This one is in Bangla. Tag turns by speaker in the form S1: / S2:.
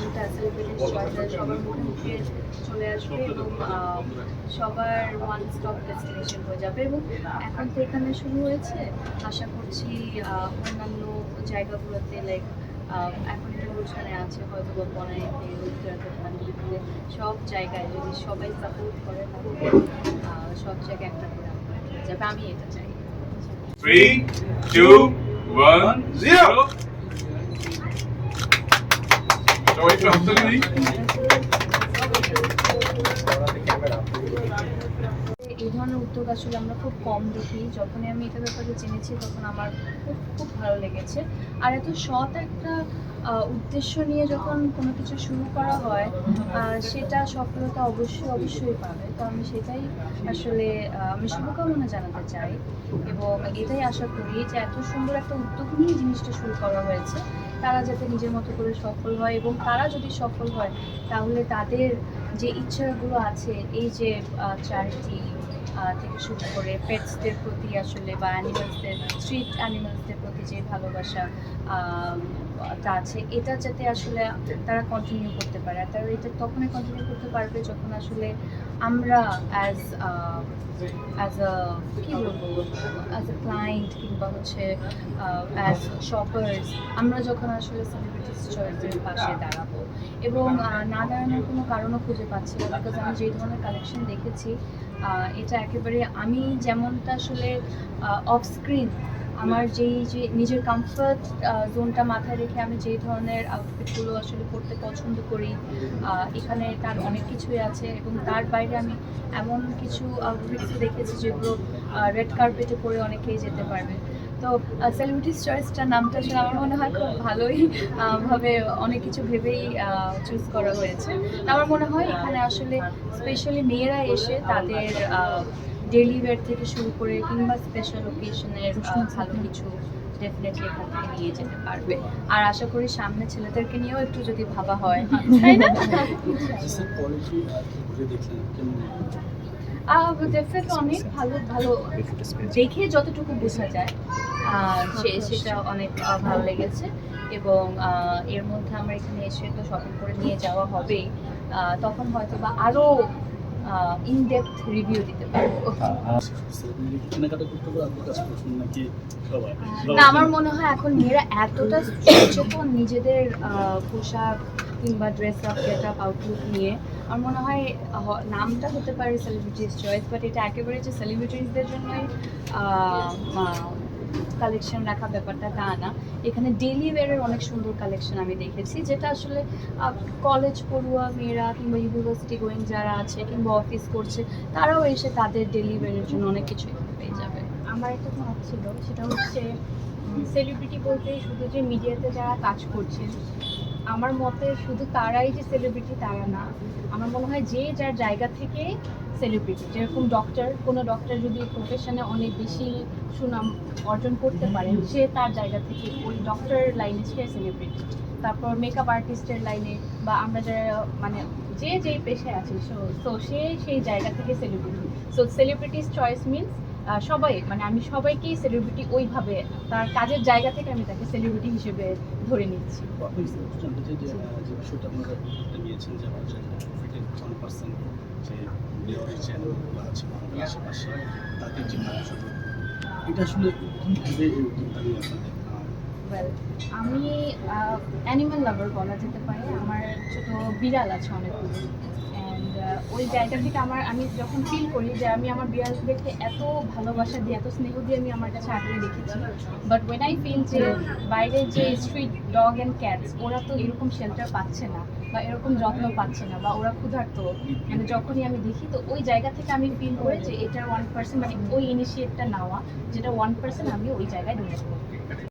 S1: সবার মুখে মুখে চলে আসবে এবং সবার ওয়ান স্টপ ডেস্টিনেশন হয়ে যাবে এবং এখন তো এখানে শুরু হয়েছে। আশা করছি অন্যান্য জায়গাগুলোতে লাইক এখন এটা অনুষ্ঠানে আছে হয়তো বা বনাইতে উত্তরাতে পান্ডুলিতে সব জায়গায় যদি সবাই সাপোর্ট করে তাহলে সব জায়গায় একটা করে যাবে। আমি এটা চাই।
S2: Three, two, one, zero. সবাই একটু হাততালি দিই।
S1: এই আসলে আমরা খুব কম দেখি, যখনই আমি এটা ব্যাপারে জেনেছি তখন আমার খুব খুব ভালো লেগেছে। আর এত সৎ একটা উদ্দেশ্য নিয়ে যখন কোনো কিছু শুরু করা হয় সেটা সফলতা অবশ্যই অবশ্যই পাবে। তো আমি সেটাই আসলে আমি শুভকামনা জানাতে চাই এবং এটাই আশা করি যে এত সুন্দর একটা উদ্যোগ নিয়ে জিনিসটা শুরু করা হয়েছে। তারা যাতে নিজের মতো করে সফল হয় এবং তারা যদি সফল হয়, তাহলে তাদের যে ইচ্ছাগুলো আছে, এই যে চ্যারিটি থেকে শুরু করে পেটসদের প্রতি আসলে বা অ্যানিমালসদের স্ট্রিট অ্যানিমালসদের প্রতি যে ভালোবাসা টা আছে, এটা যাতে আসলে তারা কন্টিনিউ করতে পারে। আর তারা এটা তখনই কন্টিনিউ করতে পারবে যখন আসলে আমরা অ্যাজ অ্যাজ আ কী বলব? অ্যাজ আ ক্লায়েন্ট কিংবা হচ্ছে অ্যাজ শপার্স আমরা যখন আসলে সেলিব্রিটিস চয়েসের পাশে দাঁড়াবো। এবং না দাঁড়ানোর কোনো কারণও খুঁজে পাচ্ছি না বিকজ আমি যেই ধরনের কালেকশন দেখেছি এটা একেবারে আমি যেমনটা আসলে অফ স্ক্রিন আমার যেই যে নিজের কমফর্ট জোনটা মাথায় রেখে আমি যেই ধরনের আউটফিটগুলো আসলে পরতে পছন্দ করি এখানে তার অনেক কিছুই আছে এবং তার বাইরে আমি এমন কিছু আউটফিটস দেখেছি যেগুলো রেড কার্পেটে পরে অনেকেই যেতে পারবে। তো সেলিব্রিটিস চয়েসটা নামটা আসলে আমার মনে হয় খুব ভালোই ভাবে অনেক কিছু ভেবেই চুজ করা হয়েছে। আমার মনে হয় এখানে আসলে স্পেশালি মেয়েরা এসে তাদের ডেলি ওয়্যার থেকে শুরু করে কিংবা স্পেশাল ওকেশনের ভালো কিছু ডেফিনেটলি এখান থেকে নিয়ে যেতে পারবে। আর আশা করি সামনে ছেলেদেরকে নিয়েও একটু যদি ভাবা হয় তাই না? ডেফিনেটলি অনেক ভালো ভালো দেখে যতটুকু বোঝা যায় আহ, সে সেটা অনেক ভালো লেগেছে। এবং আহ, এর মধ্যে আমরা এখানে এসে তো শপিং করে নিয়ে যাওয়া হবেই। আহ, তখন হয়তো বা আরও ইন ডেপথ রিভিউ দিতে পারব না আমার মনে হয় এখন মেয়েরা এতটা সচেতন নিজেদের পোশাক কিংবা dress up get up outlook নিয়ে আমার মনে হয় নামটা হতে পারে সেলিব্রিটিস চয়েস বাট এটা একেবারে যে সেলিব্রিটিসদের জন্যই কালেকশন রাখা ব্যাপারটা তা না। এখানে ডেলি ওয়ারের অনেক সুন্দর কালেকশন আমি দেখেছি, যেটা আসলে কলেজ পড়ুয়া মেয়েরা কিংবা ইউনিভার্সিটি গোয়িং যারা আছে কিংবা অফিস করছে, তারাও এসে তাদের ডেলি ওয়ারের জন্য অনেক কিছু পেয়ে যাবে।
S3: আমার একটা মত ছিল, সেটা হচ্ছে সেলিব্রিটি বলতে শুধু যে মিডিয়াতে যারা কাজ করছেন আমার মতে শুধু তারাই যে সেলিব্রিটি তারা না। আমার মনে হয় যে যার জায়গা থেকে সেলিব্রিটি যেরকম ডক্টর কোনো ডক্টর যদি প্রফেশনে অনেক বেশি সুনাম অর্জন করতে পারে, সে তার জায়গা থেকে ওই ডক্টর লাইনে সে সেলিব্রিটি তারপর মেকআপ আর্টিস্টের লাইনে বা আমরা যারা মানে যে যেই পেশায় আছি সো সে সেই জায়গা থেকে celebrity so celebrities choice means সবাই মানে আমি সবাইকেই সেলিব্রিটি ওইভাবে তার কাজের জায়গা থেকে আমি তাকে সেলিব্রিটি হিসেবে ধরে নিচ্ছি।
S4: এটা আসলে কীভাবে নিয়ে আপনাদের?
S1: ওয়েল
S3: আমি অ্যানিমাল লাভার বলা যেতে পারে আমার ছোট বিড়াল আছে অনেকগুলো অ্যান্ড ওই জায়গা থেকে আমার, আমি যখন ফিল করি যে আমি আমার বিড়ালদেরকে এত ভালোবাসা দিয়ে, এত স্নেহ দিয়ে আমি আমার কাছে আগলে রেখেছি বাট ওয়েন আই ফিল যে বাইরের যে স্ট্রিট ডগ অ্যান্ড ক্যাটস ওরা তো এরকম শেল্টার পাচ্ছে না, বা এরকম যত্ন পাচ্ছে না, বা ওরা ক্ষুধার্ত। মানে যখনই আমি দেখি, তো ওই জায়গা থেকে আমি ফিল করে যে এটা ওয়ান পার্সেন্ট মানে ওই ইনিশিয়েটটা নেওয়া, যেটা ওয়ান পার্সেন্ট আমি ওই জায়গায় ডোনেট করব